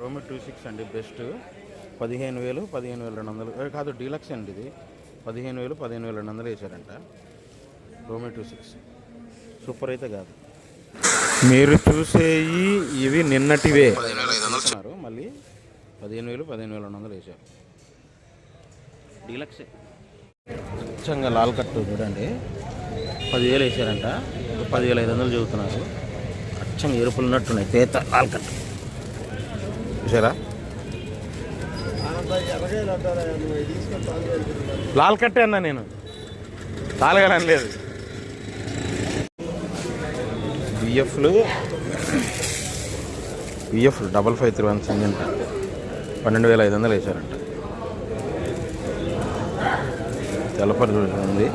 రోమి two six అండి best పదిహేను వేలు పదిహేను వేల రెండు వందలు. కాదు డీలక్స్ అండి ఇది. పదిహేను వేలు పదిహేను వేల రెండు వందలు వేశారంట. రోమి టూ సిక్స్ సూపర్ అయితే కాదు. మీరు చూసేవి ఇవి నిన్నటివే. చూస్తున్నారు మళ్ళీ పదిహేను వేలు పదిహేను వేల రెండు వందలు వేశారు. డీలక్సే స్వచ్ఛంగా లాల్ కట్టు చూడండి. పదివేలు వేసారంట పదివేల ఐదు వందలు చెబుతున్నారు. అచ్చంగా ఎరుపులు ఉన్నట్టున్నాయి. తేత లాల్ కట్టు. చూసారా? లాల్ కట్టే అన్నా నేను. తాళగాలని లేదు బిఎఫ్లు బిఎఫ్లు డబల్ ఫైవ్ త్రీ వన్ సింగంట పన్నెండు వేల ఐదు వందలు వేసారంట తెల్లపరి ఉంది.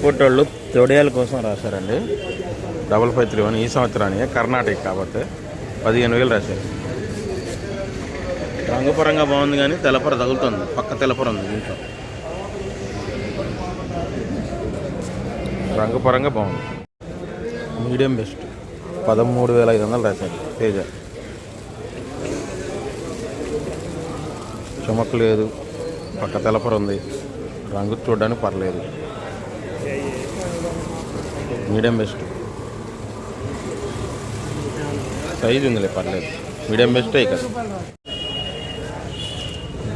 ఎక్స్పోర్ట్ వాళ్ళు తొడియాల కోసం రాశారండి. డబల్ ఫైవ్ త్రీ వన్ ఈ సంవత్సరానికి కర్ణాటక కాబట్టి పదిహేను వేలు రాశారు. రంగుపరంగా బాగుంది కానీ తెల్లపర తగులుతుంది. పక్క తెల్లపర ఉంది దీంట్లో. రంగుపరంగా బాగుంది. Medium best. పదమూడు వేల ఐదు వందలు రాశారు తేజ. చెమక్ లేదు పక్క తెల్లపర ఉంది. రంగు చూడడానికి పర్లేదు. Medium best. సైజు ఉందిలే పర్లేదు. మీడియం బెస్టే కదా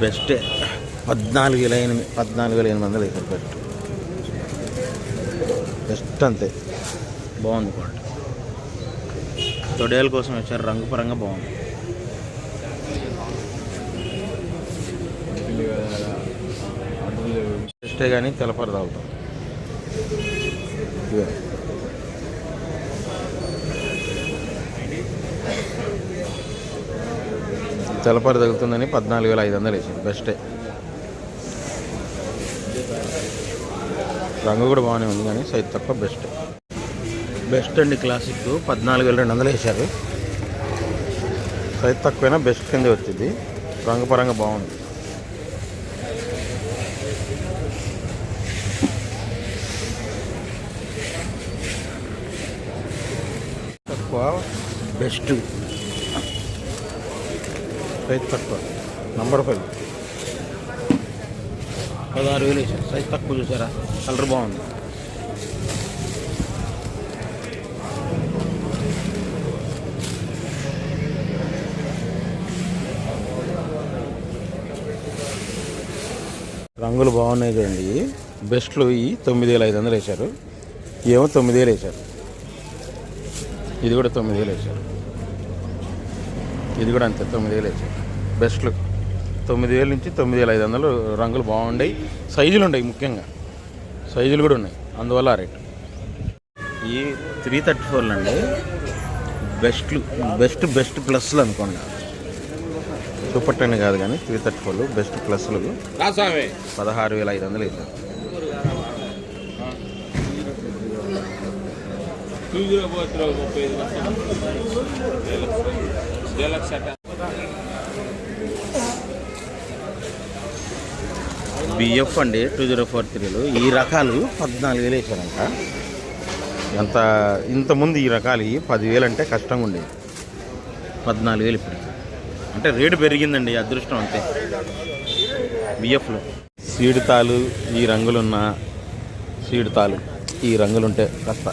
బెస్టే. పద్నాలుగు వేల ఎనిమిది పద్నాలుగు వేల ఎనిమిది వందలు వేసారు బెస్ట్. బెస్ట్ అంతే. బాగుంది క్వాలిటీ. తొడేల కోసం వచ్చారు రంగు పరంగా బాగుంది. బెస్టే కానీ తెలపరు తాగుతాం తెలపర తగులుతుందని పద్నాలుగు వేల ఐదు వందలు వేసింది. బెస్టే రంగు కూడా బాగానే ఉంది కానీ సైజ్ తక్కువ బెస్ట్ బెస్ట్ అండి క్లాసిక్ పద్నాలుగు వేల రెండు వందలు వేశారు. సైజ్ తక్కువైనా బెస్ట్ కింద వచ్చింది. రంగు పరంగా బాగుంది. తక్కువ బెస్ట్ సైజ్ తక్కువ. నంబర్ ఫైవ్ పదహారు వేలు వేసారు. సైజ్ తక్కువ చూసారా? కలర్ బాగుంది. రంగులు బాగున్నాయి కదండి బెస్ట్లు ఇవి తొమ్మిది వేల ఐదు వందలు వేశారు ఏమో తొమ్మిది వేలు వేశారు ఇది కూడా తొమ్మిది వేలు వేశారు ఇది కూడా అంతే తొమ్మిది వేలు వేసారు. బెస్ట్లు తొమ్మిది వేల నుంచి తొమ్మిది వేల ఐదు వందలు రంగులు బాగున్నాయి సైజులు ఉన్నాయి ముఖ్యంగా. సైజులు కూడా ఉన్నాయి. అందువల్ల ఆ రేటు. ఈ త్రీ థర్టీ ఫోర్లు అండి బెస్ట్లు బెస్ట్ బెస్ట్ ప్లస్లు అనుకోండి. సూపర్ టెన్ కాదు కానీ త్రీ థర్టీ ఫోర్లు బెస్ట్ ప్లస్లు పదహారు వేల ఐదు వందలు త్రీ ముప్పై బిఎఫ్ అండి టూ జీరో ఫోర్ త్రీలు. ఈ రకాలు పద్నాలుగు వేలు వేసారంట ఎంత ఇంతకుముందు ఈ రకాలు పదివేలు అంటే కష్టంగా ఉండేది పద్నాలుగు వేలు ఇప్పుడు. అంటే రేటు పెరిగిందండి అదృష్టం అంతే. బిఎఫ్లో సీడితాలు ఈ రంగులున్న సీడితాలు ఈ రంగులుంటే కాస్త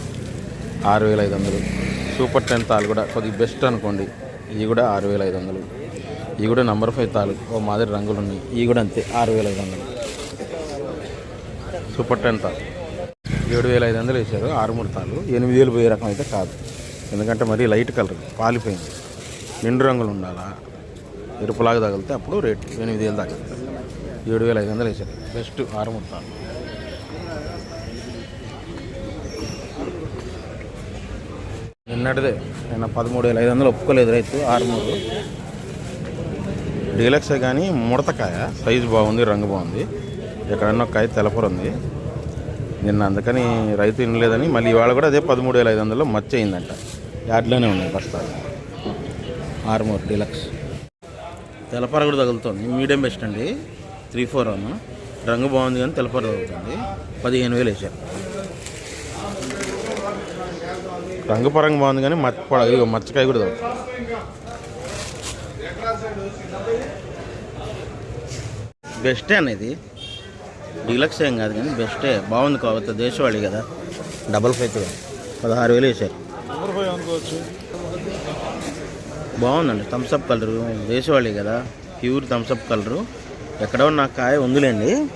ఆరు వేల ఐదు వందలు. సూపర్ టెన్ తాలు కూడా కొద్దిగా బెస్ట్ అనుకోండి. ఇవి కూడా ఆరు వేల ఐదు వందలు. ఇవి కూడా నంబర్ ఫైవ్ తాలు. ఓ మాదిరి రంగులు ఉన్నాయి. ఇవి కూడా అంతే ఆరు వేల ఐదు వందలు. సూపర్ టెన్ తాలు. ఏడు వేల ఐదు వందలు వేశారు ఆరు మూడు తాలు. ఎనిమిది వేలు పోయే రకం అయితే కాదు. ఎందుకంటే మరీ లైట్ కలర్ పాలిపోయింది. నిండు రంగులు ఉండాలా? ఎరుపులాగా తగిలితే అప్పుడు రేటు ఎనిమిది వేలు తగ్గుతుంది. ఏడు వేల ఐదు వందలు వేశారు. బెస్ట్ ఆరు మూడు తాలు. నిన్నటిదే. నేను పదమూడు వేల ఐదు వందలు ఒప్పుకోలేదు రైతు ఆరు మూడు. డీలక్సే కానీ ముడతకాయ. సైజు బాగుంది రంగు బాగుంది. ఎక్కడన్నా ఒక కాయ తెలపరు ఉంది. నిన్న అందుకని రైతు వినలేదని మళ్ళీ ఇవాళ కూడా అదే పదమూడు వేల ఐదు వందలు మచ్చ అయిందంట. యాడ్లోనే ఉన్నాయి బస్తాలు. ఆర్మూర్ డీలక్స్. తెలపర కూడా తగులుతుంది. మీడియం బెస్ట్ అండి. త్రీ ఫోర్ వన్ రంగు బాగుంది కానీ తెలపర తగులుతుంది. పదిహేను వేలు వేసారు. రంగు పరంగా బాగుంది కానీ మచ్చ పడ- ఇదిగో మచ్చకాయ కూడా బెస్టే అనేది డిలక్స్ ఏం కాదు కానీ బెస్టే. బాగుంది కావచ్చు దేశవాళి కదా. డబల్ ఫైవ్ పదహారు వేలు వేసారు. బాగుందండి. Thums Up colour. దేశవాళి కదా. Pure Thums Up colour. ఎక్కడో నాకు కాయ ఉందిలేండి.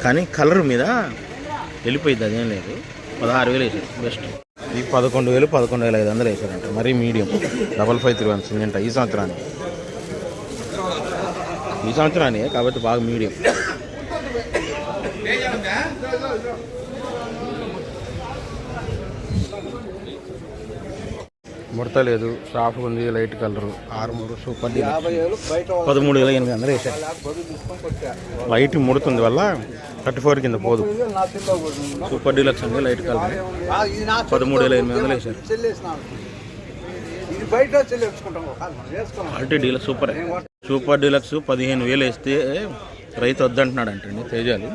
కానీ కలర్ మీద వెళ్ళిపోయింది అదేం లేదు. పదహారు వేలు వేసారు. బెస్ట్. ఈ పదకొండు వేలు పదకొండు వేల ఐదు వందలు వేసారంట మరీ medium. Double five three one సింగంట ఈ సంవత్సరానికి. ఈ సంవత్సరానికి కాబట్టి బాగా మీడియం. ముడత లేదు సాఫ్ట్ ఉంది లైట్ కలర్. ఆరు మూడు సూపర్ డీలక్స్ పదమూడు వేల ఎనిమిది వందలు వేసారు లైట్ ముడుతుంది వల్ల థర్టీ ఫోర్ కింద పోదు. సూపర్ డీలక్స్ అండి లైట్ కలర్ పదమూడు వేల ఎనిమిది వందలు వేసారు ఇది డీలక్స్ సూపర్ సూపర్ డీలక్స్ పదిహేను వేలు వేస్తే రైతు వద్దంటున్నాడు అంటండి తేజాలు.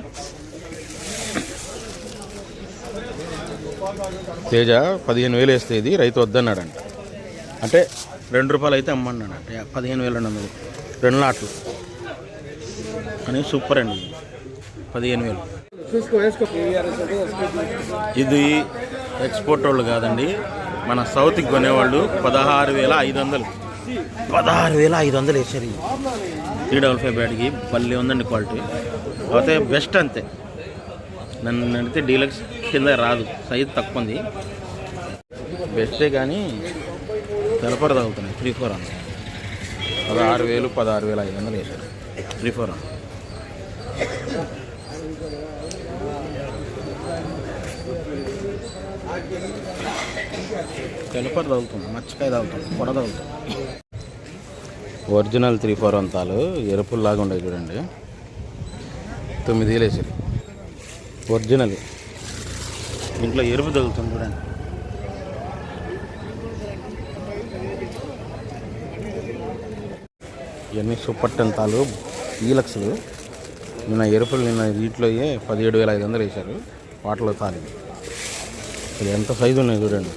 తేజ పదిహేను వేలు వేస్తే ఇది రైతు వద్దన్నాడంట. అంటే రెండు రూపాయలు అయితే అమ్మన్నాడు. అంటే పదిహేను వేలు రెండు వందలు. రెండు లాట్లు అని సూపర్ అండి పదిహేను వేలు. ఇది ఎక్స్పోర్ట్ వాళ్ళు కాదండి. మన సౌత్కి కొనేవాళ్ళు పదహారు వేల ఐదు వందలు. పదహారు వేల ఐదు వందలు వేసారు ఇది. త్రీ డబల్ ఫైవ్ బ్యాట్కి భలే ఉందండి క్వాలిటీ. అయితే బెస్ట్ అంతే. నన్ను నడితే డీలక్స్ కింద రాదు. సైజ్ తక్కువ ఉంది. బెస్టే కానీ తెలపర తగ్గుతున్నాయి త్రీ ఫోర్ అన్న. పదహారు వేలు పదహారు వేల ఐదు వందలు వేసారు త్రీ ఫోర్ అన్న. తగులుతుంది మచ్చకాయ తగులుతుంది పొడ తగులుతుంది ఒరిజినల్ త్రీ ఫోర్ అంతాలు ఎరుపుల్లాగా ఉండేవి చూడండి. తొమ్మిది వేలు వేసారు ఒరిజినల్. దీంట్లో ఎరుపు తగులుతుంది చూడండి. ఇవన్నీ సూపర్ టెంతాలు ఈ లక్షలు నిన్న ఎరుపులు నిన్న వీటిలో పదిహేడు వేల ఐదు వందలు వేశారు. వాటిలో తాలి. ఇది ఎంత సైజు ఉన్నాయి చూడండి.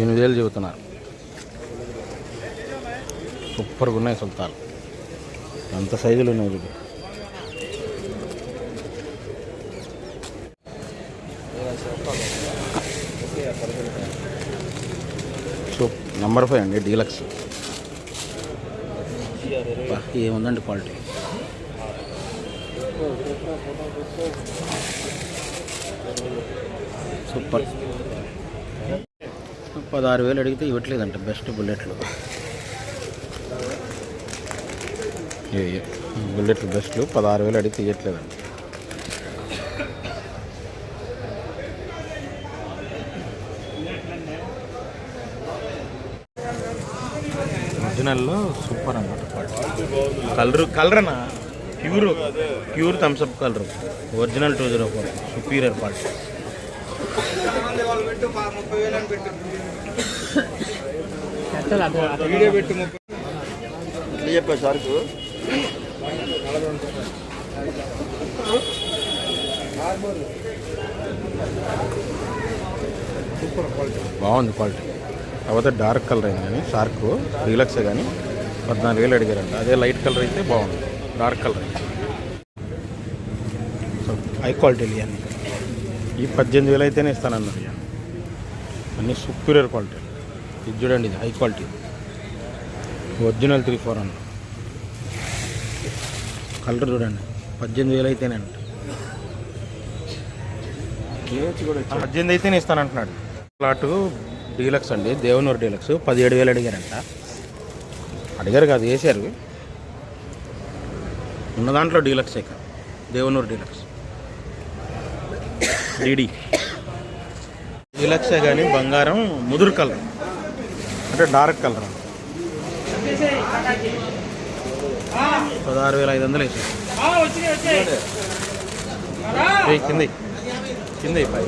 ఎనిమిది వేలు చెబుతున్నారు. సూపర్గా ఉన్నాయి సుల్తాలు. ఎంత సైజులు ఉన్నాయి చూడు. సో నెంబర్ ఫైవ్ అండి డీలక్స్. ఏముందండి క్వాలిటీ సూపర్ పదహారు వేలు అడిగితే ఇవ్వట్లేదంట బెస్ట్ బుల్లెట్లు బుల్లెట్లు బెస్ట్లు పదహారు వేలు అడిగితే ఇవ్వట్లేదండి ఒరిజినల్లో సూపర్ అన్నమాట కలర్ కలర్ అన్న pure pure Thums Up colour. Original two zero four superior quality చెప్పా సార్కు బాగుంది క్వాలిటీ కాకపోతే డార్క్ కలర్ అయింది కానీ షార్క్ డీలక్సే కానీ పద్నాలుగు వేలు అడిగారంట. అదే లైట్ కలర్ అయితే బాగుంది. Dark colour so high quality ఇవన్నీ ఈ పద్దెనిమిది వేలు అయితేనే ఇస్తానన్నారు ఇవన్నీ అన్నీ సుపీరియర్ క్వాలిటీ. ఇది చూడండి ఇది high quality. Original three four అన్న. కలర్ చూడండి పద్దెనిమిది వేలు అయితేనే అంట. పద్దెనిమిది అయితేనే ఇస్తానంటున్నాడు. ప్లాటు డీలక్స్ అండి దేవనూరు డీలక్స్. పదిహేడు వేలు అడిగారంట. అడిగారు కాదు వేసారు ఉన్న దాంట్లో డీలక్స్ ఇక దేవనూరు డీలక్స్. డీడీ. డీలక్సే కానీ బంగారం ముదురు కలర్. అంటే డార్క్ కలర్. పదహారు వేల ఐదు వందలు వేసారు ఏయ్, కింది కింది పై